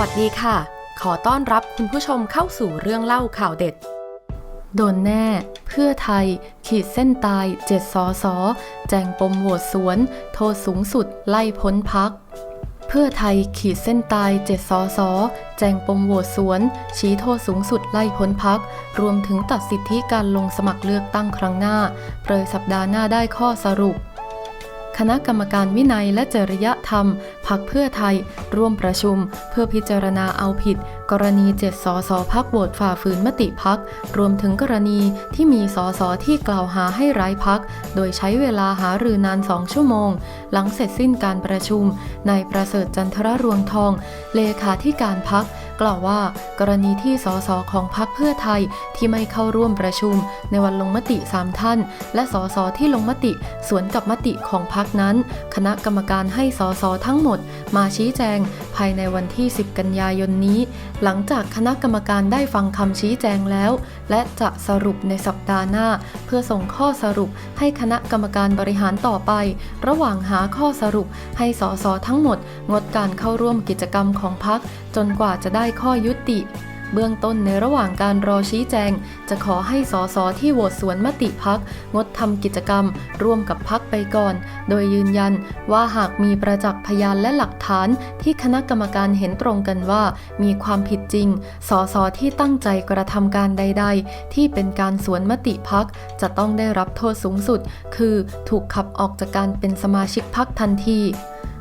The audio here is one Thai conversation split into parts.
วัสดีค่ะ ขอต้อนรับคุณผู้ชมเข้าสู่เรื่องเล่าข่าวเด็ด โดนแน่ เพื่อไทย ขีดเส้นตายเจ็ดสอสอแจงปมโหวตสวน โทษสูงสุดไล่พ้นพัก เพื่อไทยขีดเส้นตายเจ็ดสอสอแจงปมโหวตสวน ชี้โทษสูงสุดไล่พ้นพัก รวมถึงตัดสิทธิการลงสมัครเลือกตั้งครั้งหน้า เปรยสัปดาห์หน้าได้ข้อสรุป คณะกรรมการวินัยและจริยธรรม พักเพื่อไทย ร่วมประชุม เพื่อพิจารณาเอาผิด กรณีเจ็ดสสพักโหวตฝ่าฝืนมติพัก รวมถึงกรณีที่มีสสที่กล่าวหาให้ร้ายพัก โดยใช้เวลาหารือนานสองชั่วโมง หลังเสร็จสิ้นการประชุมนายประเสริฐจันทรรวงทอง เลขาธิการพัก กล่าวว่า กรณีที่สสของพรรคเพื่อไทยที่ไม่เข้าร่วมประชุม ในวันลงมติ 3 ท่าน และสสที่ลงมติสวนกับมติของพรรคนั้น คณะกรรมการให้สสทั้งหมด มาชี้แจงภายในวันที่ 10 กันยายนนี้ หลังจากคณะกรรมการได้ฟังคำชี้แจงแล้ว และจะสรุปในสัปดาห์หน้า เพื่อส่งข้อสรุปให้คณะกรรมการบริหารต่อไป ระหว่างหาข้อสรุปให้สสทั้งหมด งดการเข้าร่วมกิจกรรมของพักจนกว่าจะได้ข้อยุติ เบื้องต้นในระหว่างการรอชี้แจง จะขอให้สสที่โหวตสวนมติพักงดทำกิจกรรม ร่วมกับพักไปก่อน โดยยืนยันว่าหากมีประจักษ์พยานและหลักฐานที่คณะกรรมการเห็นตรงกันว่า มีความผิดจริง สสที่ตั้งใจกระทำการใด ๆ ที่เป็นการสวนมติพักจะต้องได้รับโทษสูงสุด คือถูกขับออกจากการเป็นสมาชิกพักทันที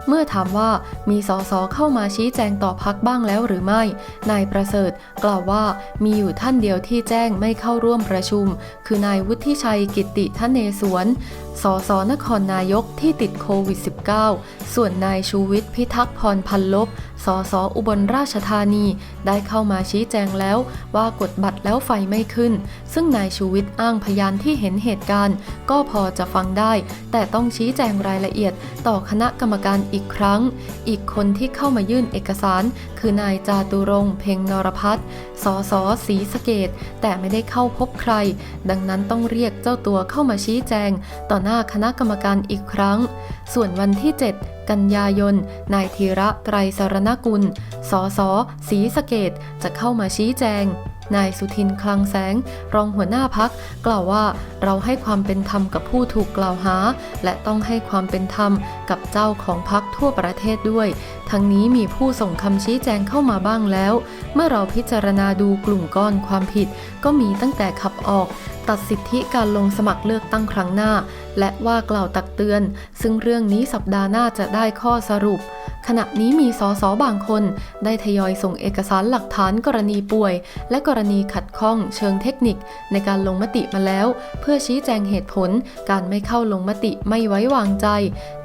เมื่อถามว่ามีสสเข้ามาชี้แจงต่อพักบ้างแล้วหรือไม่ นายประเสริฐ กล่าวว่ามีอยู่ท่านเดียวที่แจ้งไม่เข้าร่วมประชุม คือนายวุฒิชัยกิติทเนศวรสสนครนายกที่ติดโควิด -19 ส่วนนายชูวิทย์พิทักษ์พรพันลบ สสอุบลราชธานี ได้เข้ามาชี้แจงแล้วว่ากดบัตรแล้วไฟไม่ขึ้น ซึ่งนายชูวิทย์อ้างพยานที่เห็นเหตุการณ์ ก็พอจะฟังได้ แต่ต้องชี้แจงรายละเอียดต่อคณะกรรมการอีกครั้ง อีกคนที่เข้ามายื่นเอกสาร คือนายจาตุรงค์เพ็งนรพัฒน์สสศรีสะเกดแต่ไม่ได้เข้าพบใคร ดังนั้นต้องเรียกเจ้าตัวเข้ามาชี้แจง ต่อหน้าคณะกรรมการอีกครั้ง ส่วนวันที่ 7กันยายน นายธีระไตรสรณกุล สสศรีสะเกดจะเข้ามาชี้แจง นายสุทินคลังแสง รองหัวหน้าพัก กล่าวว่าเราให้ความเป็นธรรมกับผู้ถูกกล่าวหา และต้องให้ความเป็นธรรมกับเจ้าของพักทั่วประเทศด้วย ทั้งนี้มีผู้ส่งคำชี้แจงเข้ามาบ้างแล้ว เมื่อเราพิจารณาดูกลุ่มก้อนความผิด ก็มีตั้งแต่ขับออก ตัดสิทธิการลงสมัครเลือกตั้งครั้งหน้า และว่ากล่าวตักเตือน ซึ่งเรื่องนี้สัปดาห์หน้าจะได้ข้อสรุป ขณะนี้มีสสบางคน ได้ทยอยส่งเอกสารหลักฐานกรณีป่วย และกรณีขัดข้องเชิงเทคนิคในการลงมติมาแล้ว เพื่อชี้แจงเหตุผลการไม่เข้าลงมติไม่ไว้วางใจ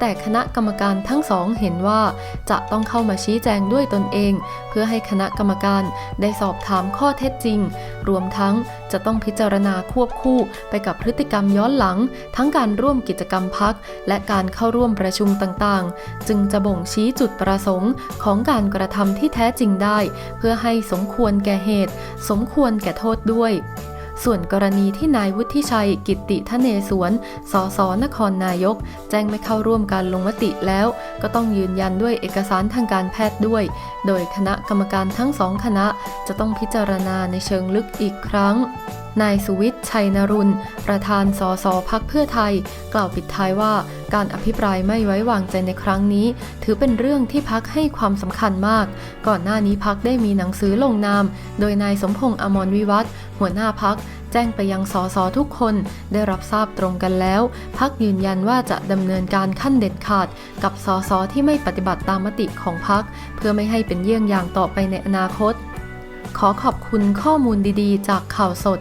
แต่คณะกรรมการทั้งสองเห็นว่า จะต้องเข้ามาชี้แจงด้วยตนเอง เพื่อให้คณะกรรมการได้สอบถามข้อเท็จจริง รวมทั้งจะต้องพิจารณาควบคู่ไปกับพฤติกรรมย้อนหลัง ทั้งการร่วมกิจกรรมพักและการเข้าร่วมประชุมต่างๆ จึงจะบ่งชี้จุดดประสงค์ของการกระทำที่แท้จริงได้ เพื่อให้สมควรแก่เหตุ สมควรแก่โทษด้วย ส่วนกรณีที่นายวุฒิชัยกิติทะเนศวรสสนครนายก แจ้งไม่เข้าร่วมการลงมติแล้ว ก็ต้องยืนยันด้วยเอกสารทางการแพทย์ด้วย โดยคณะกรรมการทั้งสองคณะจะต้องพิจารณาในเชิงลึกอีกครั้ง นายสุวิทย์ชัยนรุณประธานสสพักเพื่อไทย กล่าวปิดท้ายว่า การอภิปรายไม่ไว้วางใจในครั้งนี้ ถือเป็นเรื่องที่พักให้ความสำคัญมาก ก่อนหน้านี้พักได้มีหนังสือลงนาม โดยนายสมพงษ์อมรวิวัฒหัวหน้าพักแจ้งไปยังสสทุกคนได้รับทราบตรงกันแล้ว พักยืนยันว่าจะดำเนินการขั้นเด็ดขาด กับสสที่ไม่ปฏิบัติตามมติของพักเพื่อไม่ให้เป็นเยี่ยงอย่างต่อไปในอนาคต ขอขอบคุณข้อมูลดีๆ จากข่าวสด